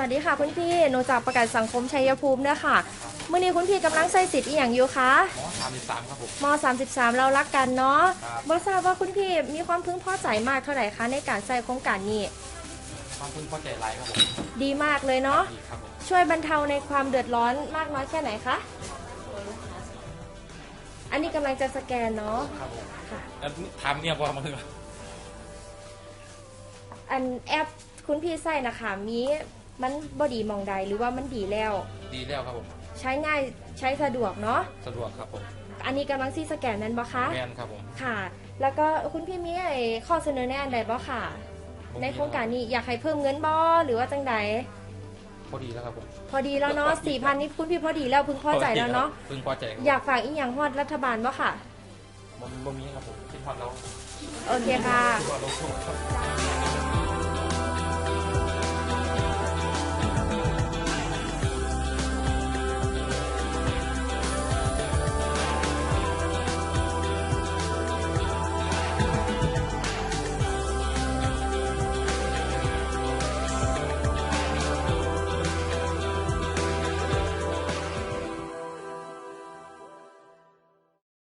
สวัสดีค่ะคุณพี่หนูจากประกันสังคมชัยภูมิเนี่ยค่ะเมื่อนี้คุณพี่กำลังใส่สิทธิ์อีหยังอยู่คะหมอสามสิบสามครับผมม33เรารักกันเนาะครับบ่ทราบว่าคุณพี่มีความพึงพอใจมากเท่าไหร่คะในการใส่โครงการนี้ความพึงพอใจไรครับผมดีมากเลยเนาะดีครับผมช่วยบรรเทาในความเดือดร้อนมากน้อยแค่ไหนคะอันนี้กำลังจะสแกนเนาะครับผมค่ะแล้วทำเนี่ยพอมาถึงอันแอปคุณพี่ใส่นะคะมี มันบอดีมองใดหรือว่ามันดีแล้ว ดีแล้วครับผมใช้ง่ายใช้สะดวกเนาะสะดวกครับผมอันนี้กำลังซีสแกนนั้นบ่คะแมนครับผมค่ะ แล้วก็คุณพี่มีไอ้ข้อเสนอแนะอันใดบ่ค่ะ ในโครงการนี้อยากให้เพิ่มเงินบ่หรือว่าจังใดพอดีแล้วครับผมพอดีแล้วเนาะสี่พันนี่คุณพี่พอดีแล้วพึงพอใจแล้วเนาะพึงพอใจครับอยากฝากอีกอย่างฮอดรัฐบาลบ่ค่ะบ่บ่มีครับผมคิดพอดเราโอเคค่ะคิดพอดเรา